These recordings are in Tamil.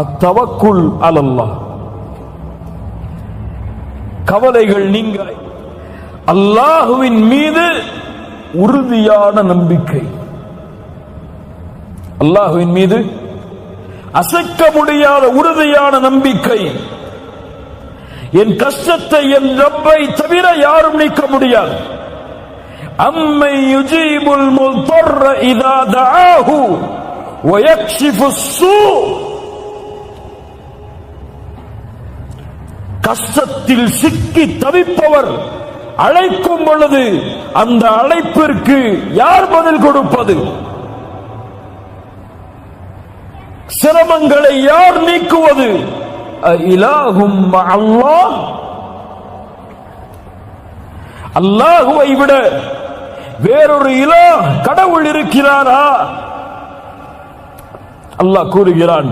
அத்தவக்குள் அலல்லா கவலைகள் நீங்க அல்லாஹுவின் மீது உறுதியான நம்பிக்கை. அல்லாஹுவின் மீது அசைக்க முடியாத உறுதியான நம்பிக்கை. என் கஷ்டத்தை என் ரப்பை தவிர யாரும் நீக்க முடியாது. அம்மை யுஜீபுல் முல்தர்ர இதா தாஹு வயக்ஷிஃபுஸ் சூ கஷ்டத்தில் சிக்கி தவிப்பவர் அழைக்கும் பொழுது அந்த அழைப்பிற்கு யார் பதில் கொடுப்பது? சிரமங்களை யார் நீக்குவது? இலாகும் அல்லாஹ் அல்லாஹுவை விட வேறொரு இலா கடவுள் இருக்கிறாரா? அல்லாஹ் கூறுகிறான்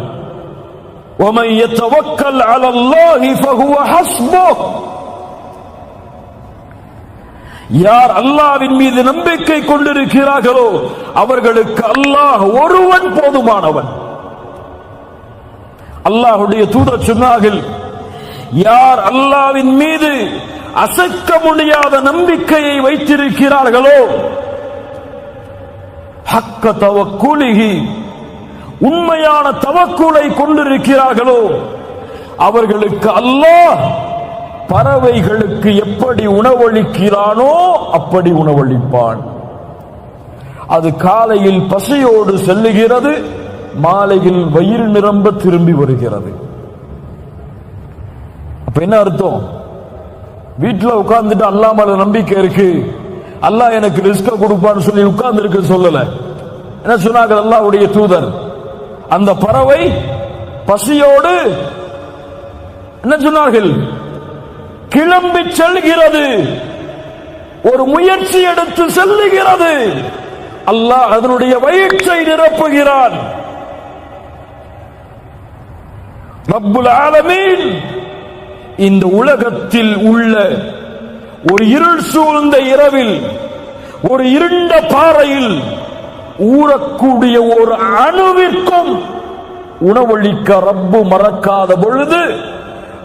ومن يتوكل على الله فهو حسبه யார் அல்லாவின் மீது நம்பிக்கை கொண்டிருக்கிறார்களோ அவர்களுக்கு அல்லாஹ் ஒருவன் போதுமானவன் அல்லாஹுடைய தூதர் சொன்னார்கள் யார் அல்லாவின் மீது அசைக்க முடியாத நம்பிக்கையை வைத்திருக்கிறார்களோ ஹக்க தவக்குலிகி உண்மையான தவக்குலை கொண்டிருக்கிறார்களோ அவர்களுக்கு அல்லாஹ் பறவைகளுக்கு எப்படி உணவளிக்கிறானோ அப்படி உணவளிப்பான். அது காலையில் பசியோடு செல்லுகிறது மாலையில் வயிறு நிரம்ப திரும்பி வருகிறது. அப்ப என்ன அர்த்தம்? வீட்டில் உட்கார்ந்துட்டு அல்லா மேல நம்பிக்கை இருக்கு. அல்லாஹ் எனக்கு ரிஸ்க கொடுப்பான்னு சொல்லி உட்கார்ந்து இருக்கு சொல்லல. என்ன சொன்னாங்க அல்லாவுடைய தூதர். அந்த பறவை பசியோடு என்ன சொன்னார்கள்? கிளம்பி செல்கிறது. ஒரு முயற்சி எடுத்து செல்லுகிறது. அல்லாஹ் அதனுடைய வயிற்றை நிரப்புகிறான். ரப்புல் ஆலமீன் இந்த உலகத்தில் உள்ள ஒரு இருள் சூழ்ந்த இரவில் ஒரு இருண்ட பாறையில் ஊறக்கூடிய ஒரு அணுவிற்கும் உணவளிக்க ரப்பு மறக்காத பொழுது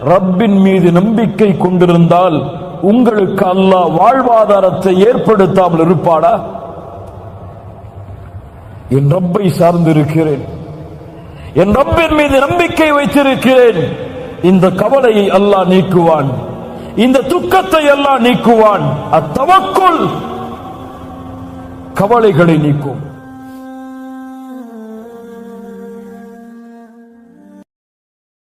ரப்பின் மீது நம்பிக்கை கொண்டிருந்தால் உங்களுக்கு அல்லாஹ் வாழ்வாதாரத்தை ஏற்படுத்தாமல் இருப்பாடா என் ரப்பை சார்ந்திருக்கிறேன். என் ரப்பின் மீது நம்பிக்கை வைத்திருக்கிறேன். இந்த கவலையை அல்லாஹ் நீக்குவான். இந்த துக்கத்தை எல்லாம் நீக்குவான். அத்தவக்குள் கவலைகளை நீக்கும்.